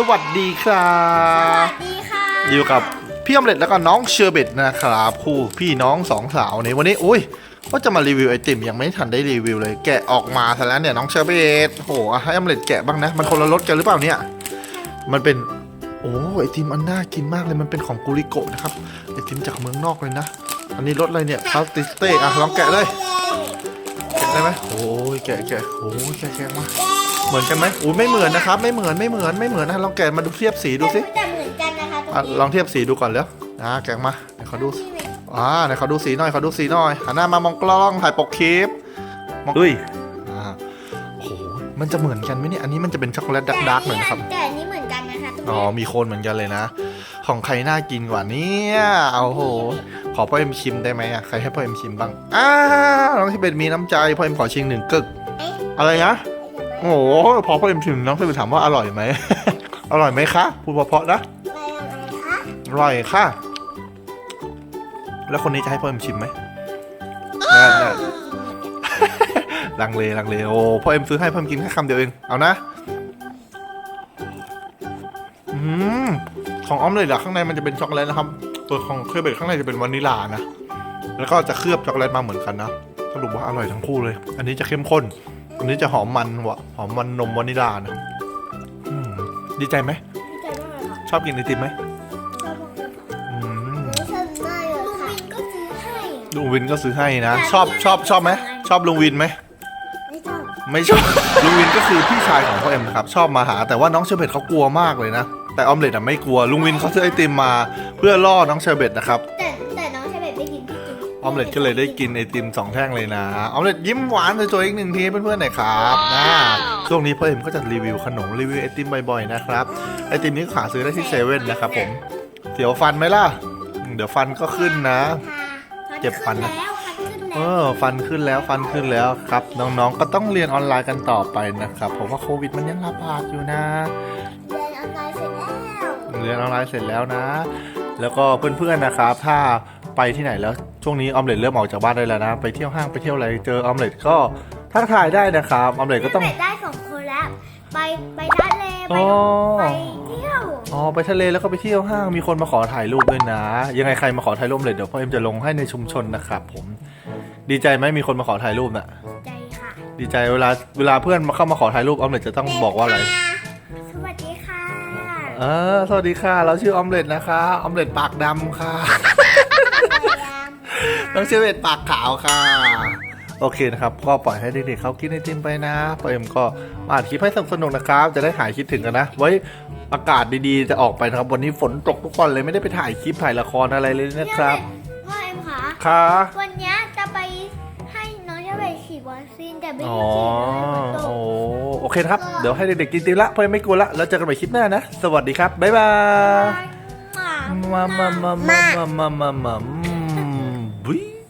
สวัสดีครัสบวัสดีค่ะอยู่กับพี่อมเล็ตแล้วก็น้องเชอร์เบตนะครับคู่พี่น้องสองสาวในวันนี้อุ้ยว่าจะมารีวิวไอติมยังไม่ทันได้รีวิวเลย แกะออกมาซะแล้วเนี่ยน้องเชอร์เบตโหให้อมเล็ตแกะบ้างนะ มันคนละรสกันหรือเปล่าเนี่ย มันเป็นโอ้ไอติมอันน่ากินมากเลยมันเป็นของกุริโกะนะครับไอติมจากเมืองนอกเลยนะ อันนี้รสอะไรเนี่ยพาสติสเต้อะลองแกะเลย ได้ไหมโอ้ยแกะแกะโอ้ยแกะแกะมาเหมือนกันไหมอุ้ยไม่เหมือนนะครับ ไม่เหมือนไม่เหมือนไม่เหมือนนะลองแกะมาดูเทียบสีดูสิแต่เหมือนกันนะคะตรงอะนี้ลองเทียบสีดูก่อนแล้วอ่าแกะมาไหนขอดูอ่าไหนขอดูสีหน่อยขอดูสีหน่อยหันหน้ามามองกล้องถ่ายปกคลิปมองดุยอ่าโอ้โหมันจะเหมือนกันไหมเนี่ยอันนี้มันจะเป็นช็อกโกแลตดาร์กๆหน่อยนะครับแต่อันนี้เหมือนกันนะคะตรงอ๋อนี้มีโคนเหมือนกันเลยนะ ของใครน่ากินกว่าเนี่ยเอาโหข อพ่อเอ็มชิมได้ไหมอะใครให้พ่อเอ็มชิมบ้างอ้าน้องที่เป็นมีน้ำใจพ่อเอ็มขอชิมหนึ่งกึกเอ๊ะอะไรนะโอ้โหพอพ่อเอ็มชิมน้องที่เป็นถามว่าอร่อยไหม อร่อยไหมคะพูดเพราะๆนะอะไรอะไรคะอร่อยค่ะ แล้วคนนี้จะให้พ่อเอ็มชิมไหมน่าน่าลังเลลังเลโอ้พ่อเอ็มซื้อให้พ่อเอ็มกินแค่คำเดียวเองเอานะอืมของออมเลยเหรอข้างในมันจะเป็นช็อกโกแลตนะครับ ตัวของเครื่องเบรข้างในจะเป็นวานิลานะ แล้วก็จะเคลือบช็อกโกแลตมาเหมือนกันนะ สรุปว่าอร่อยทั้งคู่เลย อันนี้จะเข้มข้น อันนี้จะหอมมันวะหอมมันนมวานิลานะอืมดีใจไหม ดีใจมากเลยค่ะชอบกินไอติมไหมชอบมากเลยค่ะอืมไม่ชอบมากเลยค่ะลุงวินก็ซื้อให้ ลุงวินก็ซื้อให้นะแต่ชอบพี่ชอบชอบไหมไม่ชอบลุงวินไหม ไม่ชอบ ไม่ชอบ ลุงวินก็คือพี่ชายของพ่อเอ็มนะครับ ชอบมาหา แต่ว่าน้องเชอร์เบตเขากลัวมากเลยนะ แต่ออมเล็ตอะไม่กลัวลุงวินเขาซื้อไอติมมาเพื่อล่อน้องเชอร์เบตนะครับแต่แต่น้องชายแบบไม่กินพี่กินออมเล็ตก็เลยได้กินไอติมสองแท่งเลยนะออมเล็ตยิ้มหวานสวยๆอีกหนึ่งทีเพื่อนๆหน่อยครับนะช่วงนี้พ่อเอ็มก็จะรีวิวขนมรีวิวไอติมบ่อยๆนะครับไอติมนี้หาซื้อได้ที่เซเว่นนะครับผมเสียวฟันไหมล่ะอืมเดี๋ยวฟันก็ขึ้นนะ เจ็บฟันนะ แล้วฟันขึ้นเอแล้วอฟันขึ้นแล้วฟันขึ้นแล้วครับ น้องๆก็ต้องเรียนออนไลน์กันต่อไปนะครับผมว่าโควิดมันยังระบาดอยู่นะเเรียนออนไลน์เสร็จแล้วนะ แล้วก็เพื่อนๆนะครับ ถ้าไปที่ไหนแล้วช่วงนี้ออมเล็ตเริ่มออกจากบ้านได้แล้วนะ ไปเที่ยวห้างไปเที่ยวอะไรเจอออมเล็ตก็ทักทายได้นะครับออมเล็ตก็ต้องไปได้สองคนแล้วไปไปทะเลไปอ๋อไปเที่ยวอ๋อไปทะเลแล้วก็ไปเที่ยวห้างมีคนมาขอถ่ายรูปด้วยนะ ยังไงใครมาขอถ่ายรูปเลยเดี๋ยวพ่อเอ็มจะลงให้ในชุมชนนะครับผม ดีใจไหมมีคนมาขอถ่ายรูปน่ะใจค่ะ ดีใจเวลาเวลาเพื่อนมาเข้ามาขอถ่ายรูปออมเล็ตจะต้องบอกว่าอะไรสวัสดีค่ะ เออ สวัสดีค่ะ เราชื่อออมเล็ตนะคะ ออมเล็ตปากดำค่ะ น้องเชเวตปากขาวค่ะ โอเคนะครับ ก็ปล่อยให้เด็กๆเขากินไอติมไปนะปอเอ็มก็มาอัดคลิปให้สนุกๆนะครับ จะได้หายคิดถึงกันนะ ไว้อากาศดีๆจะออกไปนะครับ วันนี้ฝนตกทุกวันเลยไม่ได้ไปถ่ายคลิปถ่ายละครอะไรเลยนะครับ พ่อเอ็มค่ะ ค่ะ วันเนี้ย ดวัคซีนแต่ไม่ฉีดโอ้โอเคครับ เดี๋ยวให้เด็กๆกินติมละเพื่อนไม่กลัวละแล้วเจอกันใหม่คลิปหน้านะ สวัสดีครับบ๊ายบายมามามามามามามามาบุ้ย